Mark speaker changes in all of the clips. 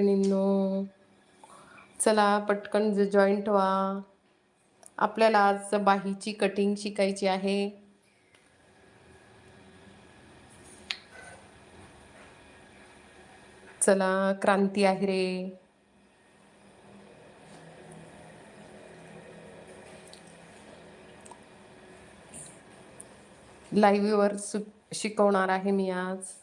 Speaker 1: मैत्रिणींनो चला पटकन जॉईंट व्हा. आपल्याला आज बाहीची कटिंग शिकायची आहे. चला क्रांती आहे रे. लाईव्हवर सु शिकवणार आहे मी आज.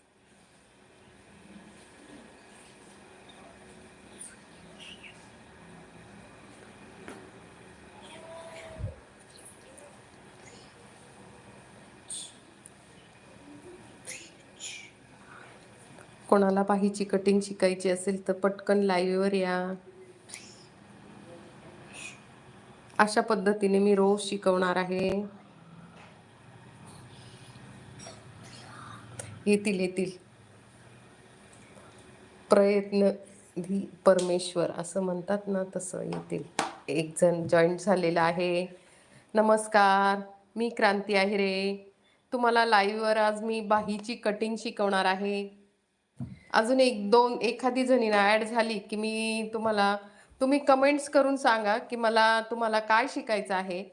Speaker 1: कोणाला बाहीची कटिंग शिकायची असेल तर पटकन लाईव्हवर या. अशा पद्धतीने मी रोज शिकवणार आहे. येतील येतील. प्रयत्न धी परमेश्वर असं म्हणतात ना तसं येतील. एक जण जॉईंट झालेला आहे. नमस्कार मी क्रांती आहे रे तुम्हाला लाईव्हवर आज मी बाहीची कटिंग शिकवणार आहे. अजून एक दोन एखादी जणी ॲड झाली की मी तुम्हाला तुम्ही कमेंट्स करून सांगा की मला तुम्हाला काय शिकायचं आहे.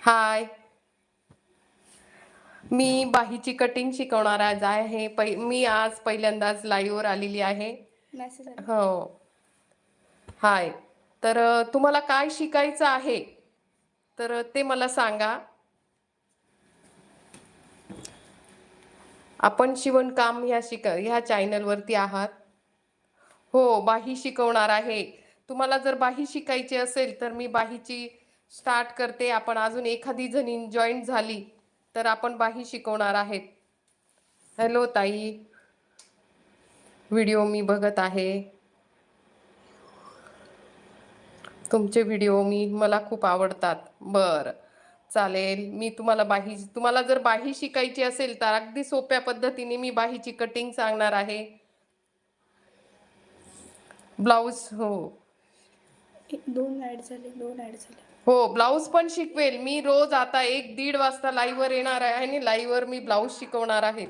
Speaker 1: हाय मी बाहीची कटिंग शिकवणार आज आहे. मी आज पहिल्यांदाच लाईव्हवर आलेली आहे. हो. हाय तर तुम्हाला काय शिकायचं आहे? तर ते मला सांगा. आपण शिवणकाम ह्या शिक ह्या चॅनलवरती आहात. हो बाही शिकवणार आहे. तुम्हाला जर बाही शिकायची असेल तर मी बाहीची स्टार्ट करते. आपण अजून एखादी जणी जॉईंट झाली तर आपण बाही शिकवणार आहेत. हॅलो ताई. व्हिडिओ मी बघत आहे. तुमचे व्हिडिओ मी मला खूप आवडतात. बरं. चालेल मी तुम्हाला बाही तुम्हाला जर बाही शिकायची असेल तर अगदी सोप्या पद्धतीने मी बाहीची कटिंग सांगणार आहे. ब्लाऊज हो.
Speaker 2: दोन ऍड झाले दोन ऍड झाले.
Speaker 1: हो ब्लाऊज पण शिकवेल. मी रोज आता एक दीड वाजता लाईव्हवर येणार आहे आणि लाईव्हवर मी ब्लाऊज शिकवणार आहे.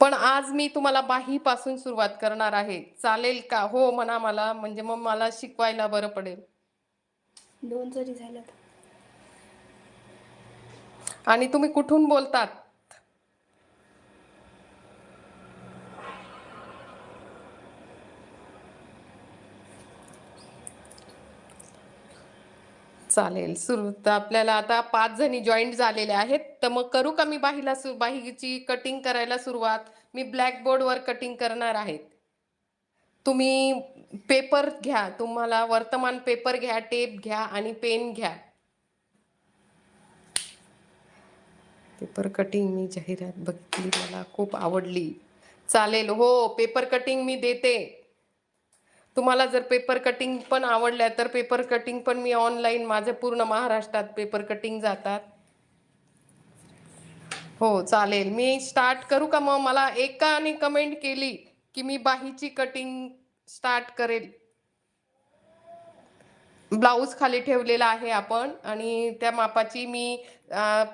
Speaker 1: पण आज मी तुम्हाला बाही पासून सुरुवात करणार आहे. चालेल का? हो म्हणा मला. म्हणजे मग मला शिकवायला बरं पडेल.
Speaker 2: दोन जरी झालं
Speaker 1: आणि तुम्ही कुठून बोलतात? चालेल सुरू. तर आपल्याला आता पाच जणी जॉईंट झालेल्या आहेत. तर मग करू का मी बाहीला बाहीची कटिंग करायला सुरुवात? मी ब्लॅकबोर्डवर कटिंग करणार आहेत तुम्ही पेपर घ्या तुम्हाला वर्तमान पेपर घ्या टेप घ्या आणि पेन घ्या. पेपर कटिंग मी जाहिरात बघितली मला खूप आवडली. चालेल हो पेपर कटिंग मी देते. तुम्हाला जर पेपर कटिंग पण आवडल्या तर पेपर कटिंग पण मी ऑनलाईन माझं पूर्ण महाराष्ट्रात पेपर कटिंग जातात. हो चालेल. मी स्टार्ट करू का मग? मला एकाने कमेंट केली. की मी बाहीची कटिंग स्टार्ट करेल. ब्लाऊज खाली ठेवलेला आहे आपण आणि त्या मापाची मी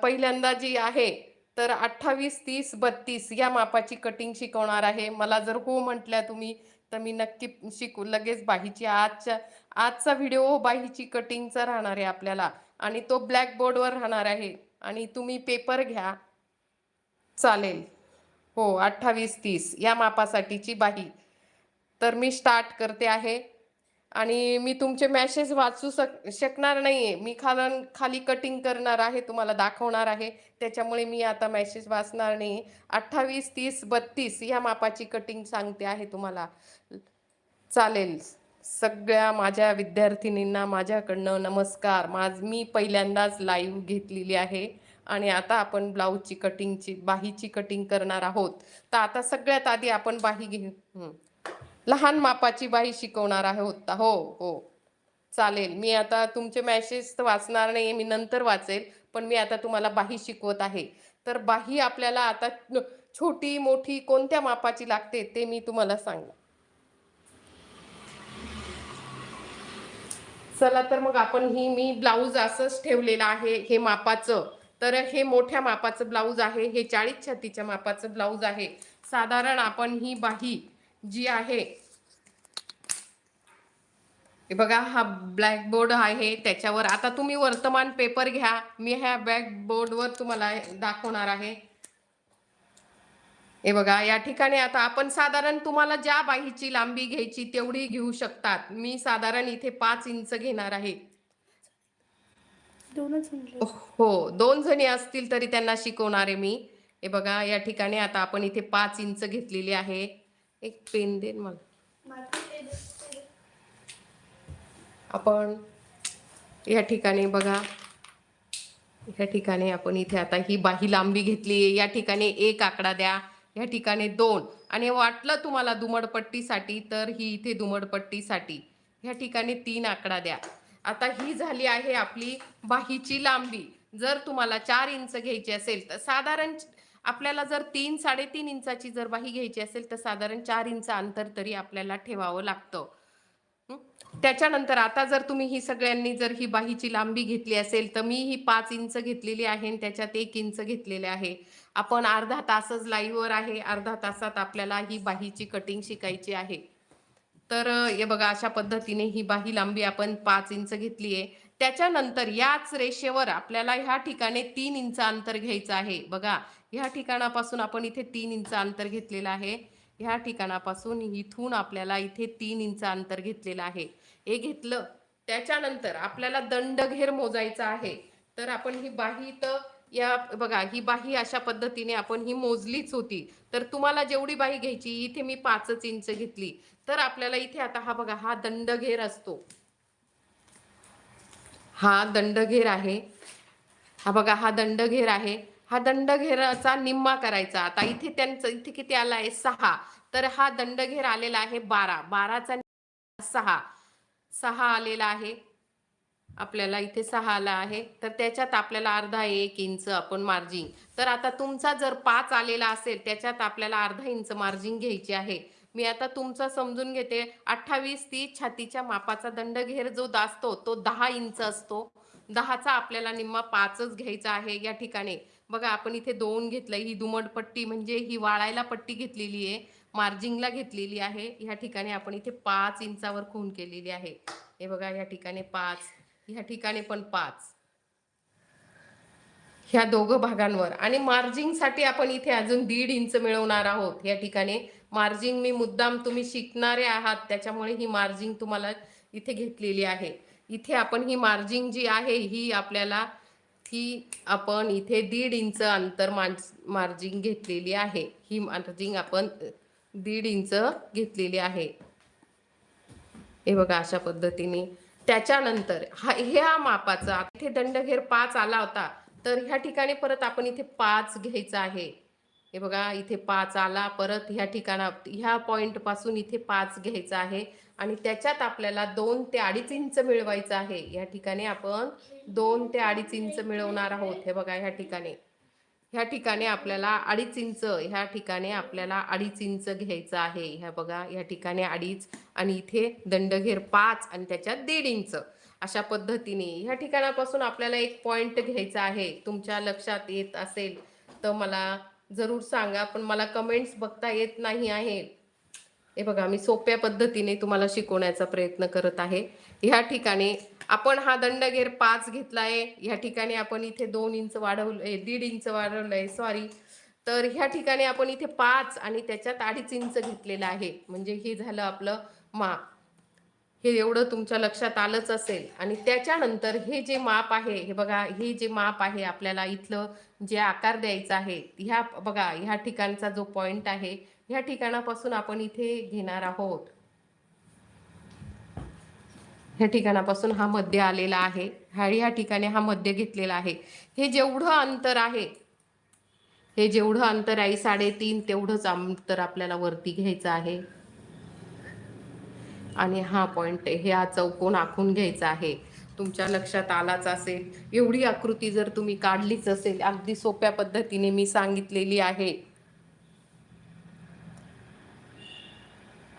Speaker 1: पहिल्यांदा जी आहे तर अठ्ठावीस तीस बत्तीस या मापाची कटिंग शिकवणार आहे. मला जर हो म्हटल्या तुम्ही तर मी नक्की शिकू. लगेच बाहीची आजच्या आजचा व्हिडिओ बाहीची कटिंगचा राहणार आहे आपल्याला आणि तो ब्लॅकबोर्डवर राहणार आहे आणि तुम्ही पेपर घ्या. चालेल. हो अठ्ठावीस तीस या मापासाठीची बाही. तर मी स्टार्ट करते आहे. आणि मी तुमचे मॅसेज वाचू शक शकणार नाही आहे मी खालन खाली कटिंग करणार आहे तुम्हाला दाखवणार आहे. त्याच्यामुळे मी आता मॅसेज वाचणार नाही. अठ्ठावीस तीस बत्तीस या मापाची कटिंग सांगते आहे तुम्हाला. चालेल. सगळ्या माझ्या विद्यार्थिनींना माझ्याकडनं नमस्कार. माझ मी पहिल्यांदाच लाईव्ह घेतलेली आहे. आणि आता आपण ब्लाऊजची कटिंगची बाहीची कटिंग करणार आहोत. तर आता सगळ्यात आधी आपण बाही घे लहान मापाची बाही शिकवणार आहोत. हो हो. चालेल. मी आता तुमचे मॅसेज तर वाचणार नाही मी नंतर वाचेल पण मी आता तुम्हाला बाही शिकवत आहे. तर बाही आपल्याला आता छोटी मोठी कोणत्या मापाची लागते ते मी तुम्हाला सांग चला तर मग आपण ही मी ब्लाऊज असंच ठेवलेलं आहे हे मापाचं. तर हे मोठ्या मापाचं ब्लाऊज आहे हे चाळीस छातीच्या मापाचं ब्लाऊज आहे. साधारण आपण ही बाही जी आहे हे बघा हा ब्लॅकबोर्ड आहे त्याच्यावर आता तुम्ही वर्तमान पेपर घ्या. मी ह्या ब्लॅकबोर्डवर तुम्हाला दाखवणार आहे. हे बघा या ठिकाणी आता आपण साधारण तुम्हाला ज्या बाहीची लांबी घ्यायची तेवढी घेऊ शकतात. मी साधारण इथे पाच इंच घेणार आहे.
Speaker 2: दोनच म्हणले
Speaker 1: हो दोन जणी असतील तरी त्यांना शिकवणार आहे मी. हे बघा या ठिकाणी आता आपण इथे पाच इंच घेतलेली आहे. एक पेन देन मला. आपण या ठिकाणी बघा. या ठिकाणी आपण इथे आता ही बाही लांबी घेतली या ठिकाणी एक आकडा द्या. या ठिकाणी दोन. आणि वाटलं तुम्हाला दुमडपट्टीसाठी तर ही इथे दुमडपट्टीसाठी. या ठिकाणी तीन आकडा द्या. आता ही झाली आहे आपली बाहीची लांबी. जर तुम्हाला चार इंच घ्यायची असेल तर साधारण आपल्याला जर तीन साडेतीन इंचाची जर बाही घ्यायची असेल तर साधारण चार इंच अंतर तरी आपल्याला ठेवावं लागतं. त्याच्यानंतर आता जर तुम्ही ही सगळ्यांनी जर ही बाहीची लांबी घेतली असेल तर मी ही पाच इंच घेतलेली आहे आणि त्याच्यात एक इंच घेतलेले आहे. आपण अर्धा तासच लाईव्हवर आहे. अर्धा तासात आपल्याला ही बाहीची कटिंग शिकायची आहे. तर हे बघा अशा पद्धतीने ही बाही लांबी आपण पाच इंच घेतली आहे. त्याच्यानंतर याच रेषेवर आपल्याला ह्या ठिकाणी तीन इंच अंतर घ्यायचं आहे. बघा ह्या ठिकाणापासून आपण इथे तीन इंच अंतर घेतलेलं आहे. ह्या ठिकाणापासून इथून आपल्याला इथे तीन इंच अंतर घेतलेलं आहे. हे घेतलं त्याच्यानंतर आपल्याला दंडघेर मोजायचा आहे. तर आपण ही बाही तर या बघा ही बाही अशा पद्धतीने आपण ही मोजलीच होती. तर तुम्हाला जेवढी बाही घ्यायची इथे मी पाचच इंच घेतली. तर आपल्याला इथे आता हा बघा हा दंडघेर असतो. हा दंडघेर आहे. हा बघा हा दंडघेर आहे. हा दंडघेराचा निम्मा करायचा. आता इथे त्यांचं इथे किती आला आहे? सहा. तर हा दंडघेर आलेला आहे बारा. बाराचा सहा. सहा आलेला आहे. आपल्याला इथे सहा आला आहे. तर त्याच्यात आपल्याला अर्धा एक इंच आपण मार्जिन तर आता तुमचा जर पाच आलेला असेल त्याच्यात आपल्याला अर्धा इंच मार्जिन घ्यायची आहे. मी आता तुमचा समजून घेते. अठ्ठावीस तीस छातीच्या मापाचा दंडघेर जो असतो तो दहा इंच असतो. दहाचा आपल्याला निम्मा पाचच घ्यायचा आहे या ठिकाणी. बघा आपण इथे दोन घेतलंय. ही दुमड पट्टी म्हणजे ही वाळायला पट्टी घेतलेली आहे. मार्जिंगला घेतलेली आहे. ह्या ठिकाणी आपण इथे पाच इंचावर खून केलेली आहे. हे बघा या ठिकाणी पाच. ह्या ठिकाणी पण पाच. ह्या दोघं भागांवर. आणि मार्जिंगसाठी आपण इथे अजून दीड इंच मिळवणार आहोत. या ठिकाणी मार्जिंग मी मुद्दाम तुम्ही शिकणारे आहात. त्याच्यामुळे ही मार्जिंग तुम्हाला इथे घेतलेली आहे. इथे आपण ही मार्जिंग जी आहे ही आपल्याला ही आपण इथे दीड इंच अंतर मार्जिंग घेतलेली आहे. ही मार्जिंग आपण दीड इंच घेतलेली आहे. हे बघा अशा पद्धतीने. त्याच्यानंतर हा ह्या मापाचा इथे दंडघेर पाच आला होता. तर ह्या ठिकाणी परत आपण इथे पाच घ्यायचा आहे. हे बघा इथे पाच आला परत ह्या ठिकाणा ह्या पॉईंटपासून इथे पाच घ्यायचा आहे. आणि त्याच्यात आपल्याला दोन ते अडीच इंच मिळवायचं आहे. या ठिकाणी आपण दोन ते अडीच इंच मिळवणार आहोत. हे बघा ह्या ठिकाणी. ह्या ठिकाणी आपल्याला अडीच इंच ह्या ठिकाणी आपल्याला अडीच इंच घ्यायचं आहे. ह्या बघा ह्या ठिकाणी अडीच आणि इथे दंडघेर पाच आणि त्याच्यात दीड इंच अशा पद्धतीने ह्या ठिकाणापासून आपल्याला एक पॉइंट घ्यायचा आहे. तुमच्या लक्षात येत असेल तर मला जरूर सांगा पण मला कमेंट्स बघता येत नाही आहे. हे बघा मी सोप्या पद्धतीने तुम्हाला शिकवण्याचा प्रयत्न करत आहे. ह्या ठिकाणी आपण हा दंडघेर पाच घेतला आहे ह्या ठिकाणी आपण इथे दोन इंच वाढवलंय दीड इंच वाढवलंय सॉरी तर ह्या ठिकाणी आपण इथे पाच आणि त्याच्यात अडीच इंच घेतलेलं आहे. म्हणजे हे झालं आपलं माप. हे एवढं तुमच्या लक्षात आलंच असेल. आणि त्याच्यानंतर हे जे माप आहे हे बघा हे जे माप आहे आपल्याला इथलं जे आकार द्यायचा आहे ह्या बघा ह्या ठिकाणचा जो पॉइंट आहे ह्या ठिकाणापासून आपण इथे घेणार आहोत. ह्या ठिकाणापासून हा मध्य आलेला आहे. ह्या ह्या ठिकाणी हा मध्य घेतलेला आहे. हे जेवढं अंतर आहे हे जेवढं अंतर आहे साडेतीन तेवढंच अंतर आपल्याला वरती घ्यायचं आहे. आणि हा पॉईंट हे हा चौकोन आखून घ्यायचा आहे. तुमच्या लक्षात आलाच असेल. एवढी आकृती जर तुम्ही काढलीच असेल अगदी सोप्या पद्धतीने मी सांगितलेली आहे.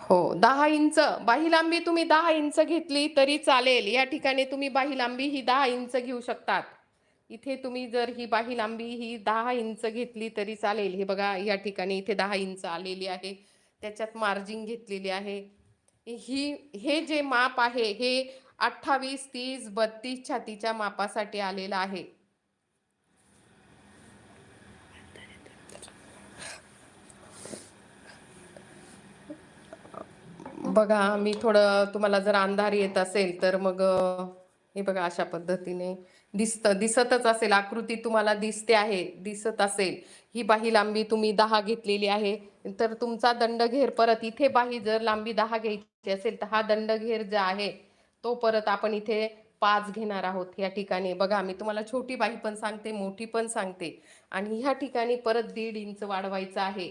Speaker 1: हो दहा इंच बाही लांबी तुम्ही दहा इंच घेतली तरी चालेल. या ठिकाणी तुम्ही बाही लांबी ही दहा इंच घेऊ शकतात. इथे तुम्ही जर ही बाही लांबी ही दहा इंच घेतली तरी चालेल. हे बघा या ठिकाणी इथे दहा इंच आलेली आहे. त्याच्यात मार्जिन घेतलेली आहे. ही हे जे माप आहे हे अठ्ठावीस तीस बत्तीस छातीच्या मापासाठी आलेलं आहे. बघा मी थोडं तुम्हाला जर अंधार येत असेल तर मग हे बघा अशा पद्धतीने दिसतं दिसतच असेल. आकृती तुम्हाला दिसते आहे दिसत असेल. ही बाही लांबी तुम्ही दहा घेतलेली आहे. तर तुमचा दंडघेर परत इथे बाही जर लांबी दहा घ्यायची असेल तर हा दंडघेर जो आहे तो परत आपण इथे पाच घेणार आहोत. या ठिकाणी बघा मी तुम्हाला छोटी बाही पण सांगते मोठी पण सांगते. आणि ह्या ठिकाणी परत दीड इंच वाढवायचं आहे.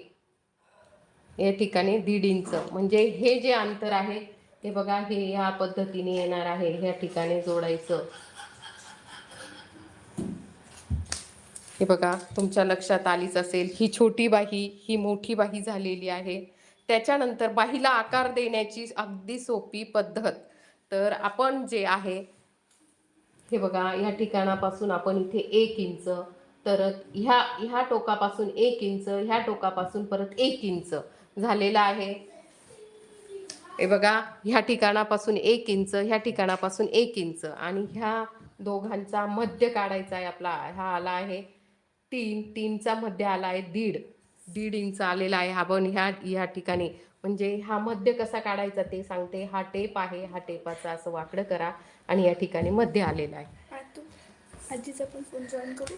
Speaker 1: या ठिकाणी दीड इंच. म्हणजे हे जे अंतर आहे हे बघा हे या पद्धतीने येणार आहे. ह्या ठिकाणी जोडायचं. हे बघा तुमच्या लक्षात आलीच असेल ही छोटी बाही ही मोठी बाही झालेली आहे. त्याच्यानंतर बाहीला आकार देण्याची अगदी सोपी पद्धत. तर आपण जे आहे हे बघा या ठिकाणापासून आपण इथे एक इंच तर ह्या ह्या टोकापासून एक इंच ह्या टोकापासून परत एक इंच झालेला आहे. हे बघा ह्या ठिकाणापासून एक इंच ह्या ठिकाणापासून एक इंच आणि ह्या दोघांचा मध्य काढायचा आहे आपला हा आला आहे तीन तीनचा मध्य आला आहे दीड. दीड इंच आलेला आहे हा पण ह्या ह्या ठिकाणी. म्हणजे हा मध्य कसा काढायचा ते सांगते. हा टेप आहे हा टेपाचा असं वाकडं करा आणि या ठिकाणी मध्य आलेला आहे.
Speaker 2: आज तू आजीचा पण फोन जॉईन करू.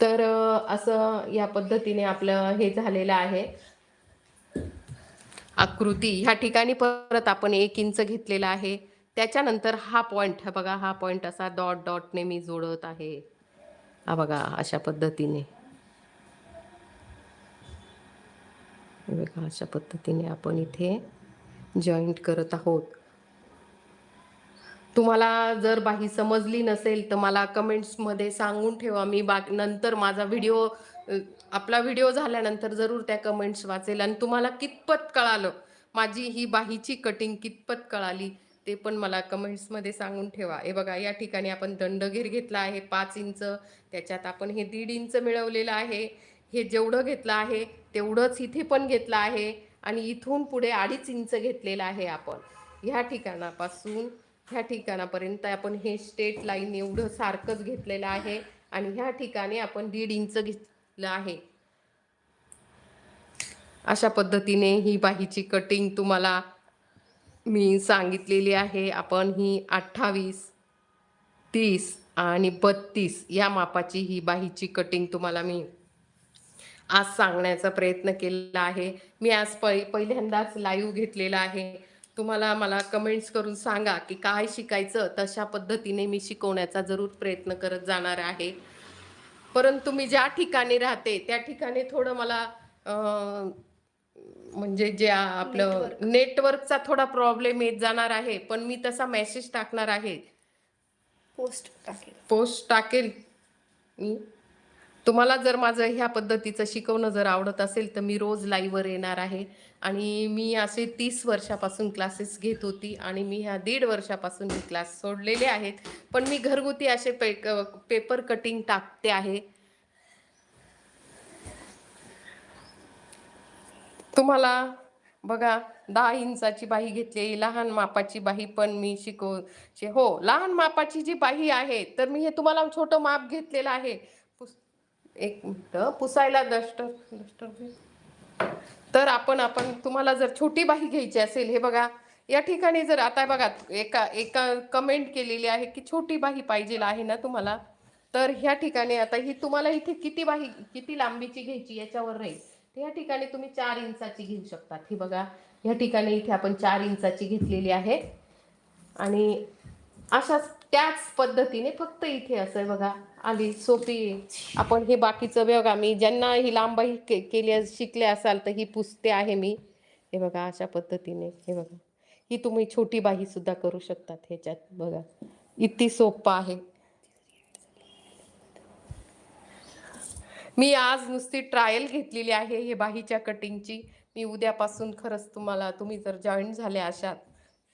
Speaker 1: तर असं या पद्धतीने आपलं हे झालेलं आहे. आकृती. ह्या ठिकाणी परत आपण एक इंच घेतलेला आहे. त्याच्यानंतर हा पॉईंट हा बघा हा पॉईंट असा डॉट डॉटने मी जोडत आहे. हा बघा अशा पद्धतीने. बघा अशा पद्धतीने आपण इथे जॉईंट करत आहोत. तुम्हाला जर बाही समजली नसेल तर मला कमेंट्समध्ये सांगून ठेवा. मी बा नंतर माझा व्हिडिओ आपला व्हिडिओ झाल्यानंतर जरूर त्या कमेंट्स वाचेल. आणि तुम्हाला कितपत कळालं माझी ही बाहीची कटिंग कितपत कळाली ते पण मला कमेंट्समध्ये सांगून ठेवा. हे बघा या ठिकाणी आपण दंडघेर घेतला आहे पाच इंच त्याच्यात आपण हे दीड इंच मिळवलेलं आहे. हे जेवढं घेतलं आहे तेवढंच इथे पण घेतलं आहे. आणि इथून पुढे अडीच इंच घेतलेलं आहे आपण. ह्या ठिकाणापासून ह्या ठिकाणापर्यंत आपण हे स्टेट लाईन एवढं सारखंच घेतलेलं आहे आणि ह्या ठिकाणी आपण दीड इंच घेतलं आहे. अशा पद्धतीने ही बाहीची कटिंग तुम्हाला मी सांगितलेली आहे. आपण ही अठ्ठावीस तीस आणि बत्तीस या मापाची ही बाहीची कटिंग तुम्हाला मी आज सांगण्याचा प्रयत्न केलेला आहे. मी आज पै पहिल्यांदाच लाईव्ह घेतलेला आहे. तुम्हाला मला कमेंट्स करून सांगा की काय शिकायचं तशा पद्धतीने मी शिकवण्याचा जरूर प्रयत्न करत जाणार आहे. परंतु मी ज्या ठिकाणी राहते त्या ठिकाणी थोडं मला म्हणजे जे आपलं नेटवर्कचा थोडा प्रॉब्लेम येत जाणार आहे पण मी तसा मेसेज टाकणार आहे.
Speaker 2: पोस्ट टाकेल.
Speaker 1: पोस्ट टाकेल. मी तुम्हाला जर माझं ह्या पद्धतीचं शिकवणं जर आवडत असेल तर मी रोज लाईव्हवर येणार आहे. आणि मी असे तीस वर्षापासून क्लासेस घेत होती आणि मी ह्या दीड वर्षापासून मी क्लास सोडलेले आहेत. पण मी घरगुती असे पे पेपर कटिंग टाकते आहे. तुम्हाला बघा दहा इंचाची बाही घेतली लहान मापाची बाही पण मी शिकव हो लहान मापाची जी बाही आहे तर मी हे तुम्हाला छोटं माप घेतलेलं आहे. एक मिनटं. पुसायला डस्टर डस्टर तर आपण आपण तुम्हाला जर छोटी बाही घ्यायची असेल हे बघा या ठिकाणी जर आता बघा एका एका कमेंट केलेली आहे की छोटी बाही पाहिजे आहे ना तुम्हाला तर ह्या ठिकाणी आता ही तुम्हाला इथे किती बाही किती लांबीची घ्यायची याच्यावर राहील तर या ठिकाणी तुम्ही चार इंचाची घेऊ शकतात. ही बघा या ठिकाणी इथे आपण चार इंचाची घेतलेली आहे. आणि अशाच त्याच पद्धतीने फक्त इथे असं आहे बघा आली सोपी. आपण हे बाकीचं बघा मी ज्यांना ही लांबाई के केली शिकले असाल तर ही पुसते आहे मी. हे बघा अशा पद्धतीने हे बघा. ही तुम्ही छोटी बाही सुद्धा करू शकतात ह्याच्यात बघा. इतकी सोपं आहे. मी आज नुसती ट्रायल घेतलेली आहे हे बाहीच्या कटिंगची मी उद्यापासून खरंच तुम्हाला तुम्ही जर जॉईन झाले अशात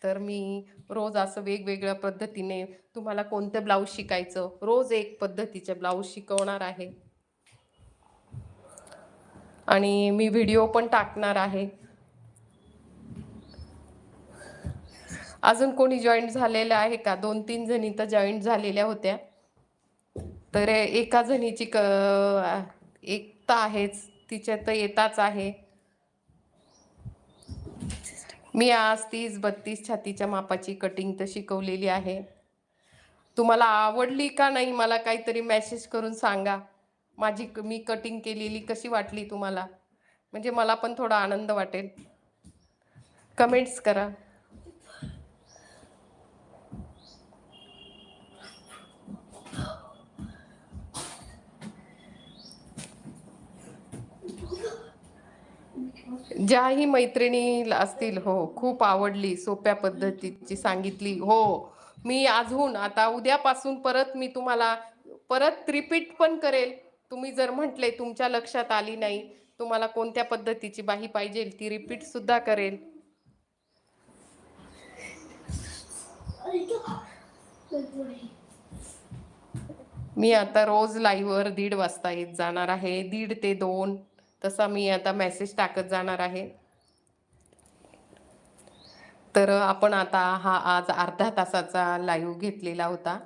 Speaker 1: तर मी रोज असं वेगवेगळ्या पद्धतीने तुम्हाला कोणतं ब्लाऊज शिकायचं? रोज एक पद्धतीचे ब्लाऊज शिकवणार आहे. आणि मी व्हिडिओ पण टाकणार आहे. अजून कोणी जॉईंट झालेलं आहे का? दोन तीन जणी तर जॉईंट झालेल्या होत्या. तर एका जणीची क एकता आहेच. तिच्या तर येताच आहे. मी आज तीस बत्तीस छातीच्या मापाची कटिंग तर शिकवलेली आहे. तुम्हाला आवडली का नाही मला काहीतरी मेसेज करून सांगा. माझी क- मी कटिंग केलेली कशी वाटली तुम्हाला? म्हणजे मला पण थोडा आनंद वाटेल. कमेंट्स करा. ज्याही मैत्रिणी असतील हो खूप आवडली सोप्या पद्धतीची सांगितली हो मी अजून आता उद्यापासून परत मी तुम्हाला परत रिपीट पण करेल. तुम्ही जर म्हटले तुमच्या लक्षात आली नाही तुम्हाला कोणत्या पद्धतीची बाही पाहिजे ती रिपीट सुद्धा करेल. मी आता रोज लाईव्हवर दीड वाजता येत जाणार आहे दीड ते दोन. तसा मी आता मेसेज टाकत जाणार आहे. तर आपण आता हा आज अर्धा तासाचा लाईव्ह घेतलेला होता.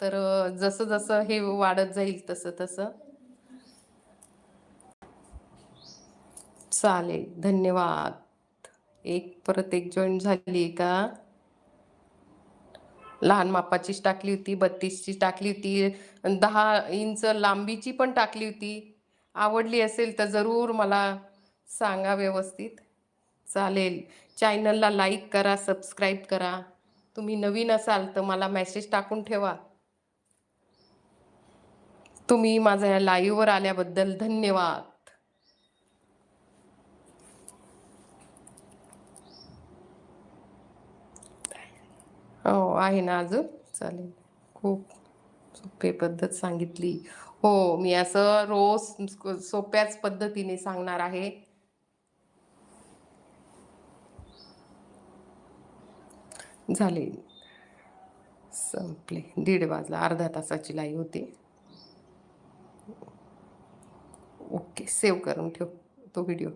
Speaker 1: तर जसं जसं हे वाढत जाईल तसं तसं चालेल. धन्यवाद. एक परत एक जॉईन झाली का? लहान मापाचीच टाकली होती बत्तीसची टाकली होती दहा इंच लांबीची पण टाकली होती. आवडली असेल तर जरूर मला सांगा व्यवस्थित. चालेल. चॅनलला लाईक करा सबस्क्राईब करा. तुम्ही नवीन असाल तर मला मेसेज टाकून ठेवा. तुम्ही माझ्या या लाईव्हवर आल्याबद्दल धन्यवाद. हो आहे ना अजून? चालेल. खूप सोपी पद्धत सांगितली. हो मी असं रोज सोप्याच पद्धतीने सांगणार आहे. झाले. संपले. दीड वाजला. अर्ध्या तासाची लाई होती. ओके सेव्ह करून ठेव तो व्हिडिओ.